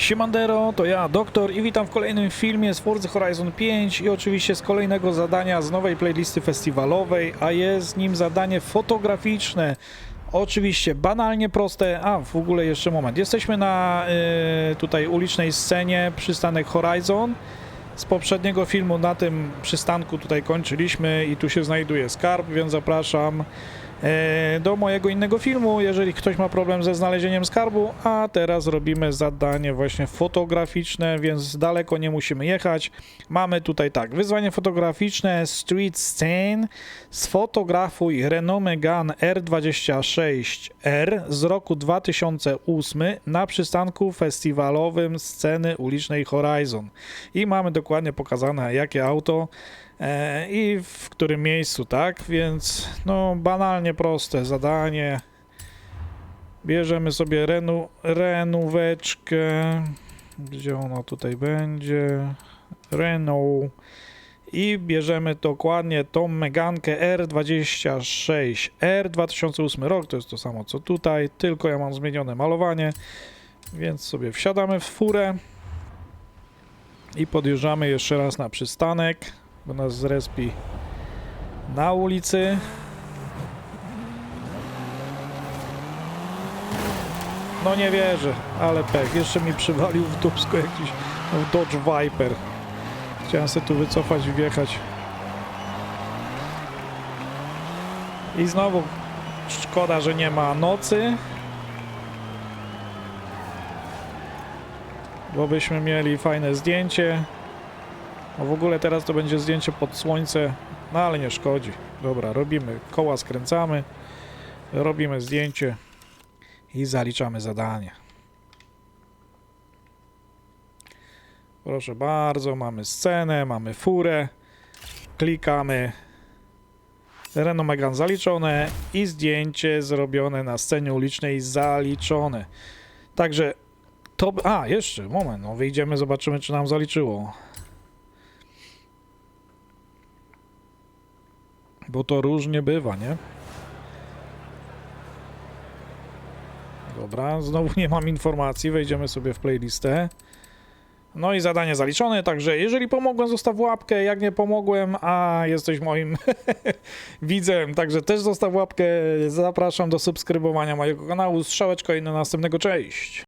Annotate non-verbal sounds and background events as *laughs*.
Siemandero, to ja, Doktor i witam w kolejnym filmie z Forza Horizon 5 i oczywiście z kolejnego zadania z nowej playlisty festiwalowej, a jest nim zadanie fotograficzne. Oczywiście banalnie proste, a w ogóle jeszcze moment. Jesteśmy na y, tutaj ulicznej scenie przystanek Horizon. Z poprzedniego filmu na tym przystanku tutaj kończyliśmy i tu się znajduje skarb, więc zapraszam do mojego innego filmu, jeżeli ktoś ma problem ze znalezieniem skarbu, a teraz robimy zadanie właśnie fotograficzne, więc daleko nie musimy jechać. Mamy tutaj tak, wyzwanie fotograficzne Street Scene, sfotografuj Renault Megane R26R z roku 2008 na przystanku festiwalowym sceny ulicznej Horizon. I mamy dokładnie pokazane jakie auto e, i w którym miejscu, tak? Więc no banalnie proste zadanie. Bierzemy sobie renu, renóweczkę. Gdzie ona tutaj będzie? Renault. I bierzemy dokładnie tą Megankę R26. R 2008 rok, to jest to samo co tutaj, tylko ja mam zmienione malowanie. Więc sobie wsiadamy w furę i podjeżdżamy jeszcze raz na przystanek, bo nas zrespi na ulicy. No nie wierzę, ale pech. Jeszcze mi przywalił w dubsko jakiś no, Dodge Viper. Chciałem sobie tu wycofać i wjechać. I znowu szkoda, że nie ma nocy. Bo byśmy mieli fajne zdjęcie. No w ogóle teraz to będzie zdjęcie pod słońce. No ale nie szkodzi. Dobra, robimy koła, skręcamy. Robimy zdjęcie i zaliczamy zadanie. Proszę bardzo, mamy scenę, mamy furę. Klikamy. Renault Megane zaliczone i zdjęcie zrobione na scenie ulicznej zaliczone. Także to. A, jeszcze, moment, no wyjdziemy, zobaczymy, czy nam zaliczyło. Bo to różnie bywa, nie? Dobra, znowu nie mam informacji, wejdziemy sobie w playlistę. No i zadanie zaliczone, także jeżeli pomogłem, zostaw łapkę, jak nie pomogłem, a jesteś moim *laughs* widzem, także też zostaw łapkę, zapraszam do subskrybowania mojego kanału, strzałeczka i do następnego, cześć!